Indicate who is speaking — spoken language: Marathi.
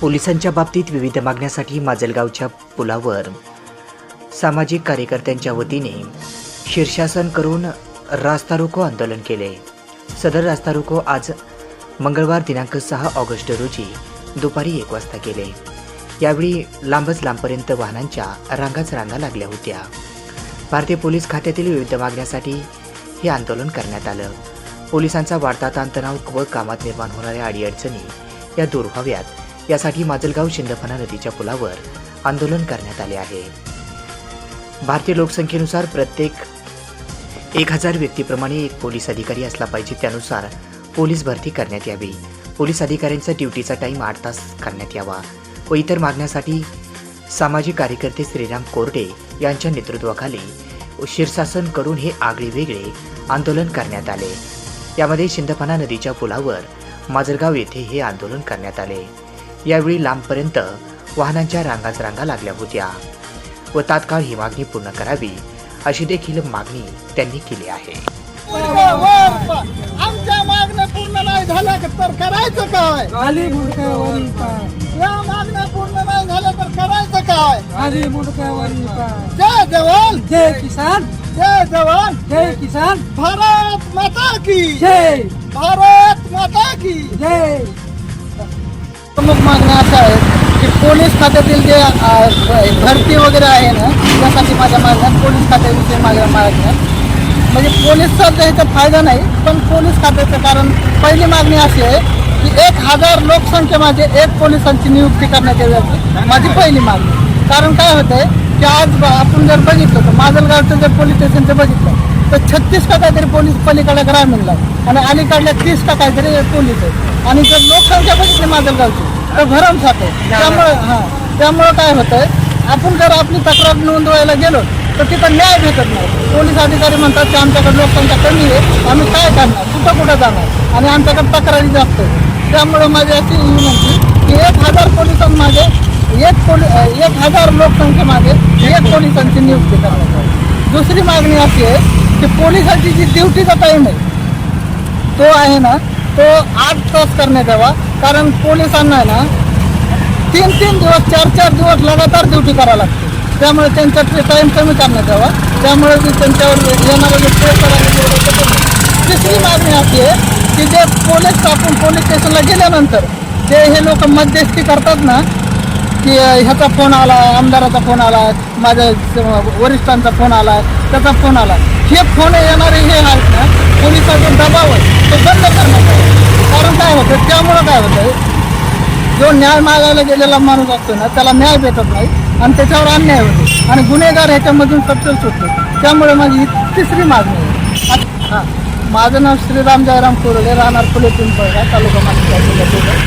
Speaker 1: पोलिसांच्या बाबतीत विविध मागण्यासाठी माजलगावच्या पुलावर सामाजिक कार्यकर्त्यांच्या वतीने शीर्षासन करून रास्ता रोको आंदोलन केले. सदर रास्ता रोको आज मंगळवार दिनांक सहा ऑगस्ट रोजी दुपारी एक वाजता केले. यावेळी लांबच लांबपर्यंत वाहनांच्या रांगाच रांगा लागल्या होत्या. भारतीय पोलीस खात्यातील विविध मागण्यासाठी हे आंदोलन करण्यात आलं. पोलिसांचा वाढता ताणतणाव व कामात निर्माण होणाऱ्या अडीअडचणी या दूर व्हाव्यात. यासाठी माजलगाव शिंदफणा नदीच्या पुलावर आंदोलन करण्यात आले आहे. भारतीय लोकसंख्येनुसार प्रत्येक एक हजार व्यक्तीप्रमाणे एक पोलीस अधिकारी असला पाहिजे त्यानुसार पोलीस भरती करण्यात यावी. पोलीस अधिकाऱ्यांचा ड्युटीचा टाईम आठ तास करण्यात यावा व इतर मागण्यासाठी सामाजिक कार्यकर्ते श्रीराम कोरडे यांच्या नेतृत्वाखाली शीर्षासन करून हे आगळे वेगळे आंदोलन करण्यात आले. यामध्ये शिंदफणा नदीच्या पुलावर माजलगाव येथे हे आंदोलन करण्यात आले. यावेळी लांबपर्यंत वाहनांच्या रांगाच रांगा लागल्या होत्या व तात्काळ ही मागणी पूर्ण करावी अशी देखील मागणी त्यांनी केली आहे.
Speaker 2: आमच्या मागण्या पूर्ण नाही झाल्या तर करायचं काय? या मागण्या पूर्ण नाही झाल्या तर करायचं काय? जय जवान!
Speaker 3: जय किसान!
Speaker 2: जय जवान!
Speaker 3: जय किसान!
Speaker 2: भारत माता की!
Speaker 3: जय!
Speaker 2: भारत माता की!
Speaker 3: जय!
Speaker 2: प्रमुख मागण्या अशा आहेत की पोलीस खात्यातील जे भरती वगैरे आहे ना त्यासाठी माझ्या मागण्या पोलीस खात्याविषयी माझ्या मागण्या म्हणजे पोलीसचा ह्याचा फायदा नाही पण पोलीस खात्याचं कारण पहिली मागणी अशी आहे की एक हजार लोकसंख्या माझे एक पोलिसांची नियुक्ती करण्यात यावी माझी पहिली मागणी. कारण काय होतंय की आज आपण जर बघितलं तर माजलगावचं जर पोलीस स्टेशनचं बघितलं तर छत्तीस का काहीतरी पोलीस पलीकडे ग्रामीणला आणि अलीकडल्या तीस का काहीतरी पोलीस आहेत. आणि जर लोकसंख्या बघितली माजलगावची तर भरमसाठ आहे त्यामुळं हां त्यामुळं काय होतंय आपण जर आपली तक्रार नोंदवायला गेलो तर तिथं न्याय भेटत नाही. पोलीस अधिकारी म्हणतात की आमच्याकडे लोकसंख्या कमी आहे आम्ही काय करणार कुठं कुठं जाणार आणि आमच्याकडे तक्रारी जास्त आहे. त्यामुळं माझी अशी विनंती की एक हजार पोलिसांमागे एक पोली एक हजार लोकसंख्येमागे एक पोलिसांची नियुक्ती करण्यात यावी दुसरी मागणी अशी आहे की पोलिसांची जी ड्युटीचा टाईम आहे तो आहे ना तो आठ तास करण्यात यावा कारण पोलिसांना आहे ना तीन तीन दिवस चार चार दिवस लगातार ड्युटी करावं लागते. त्यामुळे त्यांचा टाईम कमी करण्यात यावा त्यामुळे जे त्यांच्यावर येणारं जे प्रेशर तिसरी मागणी अशी आहे की जे पोलीस आपण पोलीस स्टेशनला गेल्यानंतर जे हे लोक मध्यस्थी करतात ना की ह्याचा फोन आला आमदाराचा फोन आला माझ्या वरिष्ठांचा फोन आला त्याचा फोन आला. हे फोन येणारे हे आहेत ना पोलिसांचा दबाव आहे. तो बंद करण्यात यावा कारण काय होतं त्यामुळं काय होतं जो न्याय मागायला गेलेला माणूस असतो ना त्याला न्याय भेटत नाही आणि त्याच्यावर अन्याय होतो. आणि गुन्हेगार ह्याच्यामधून सप्तल सुटतो. त्यामुळे माझी ही तिसरी मागणी आहे. हां. माझं नाव श्रीराम जयराम कोरडे राहणार फुले पिंपळगा तालुका मानसिक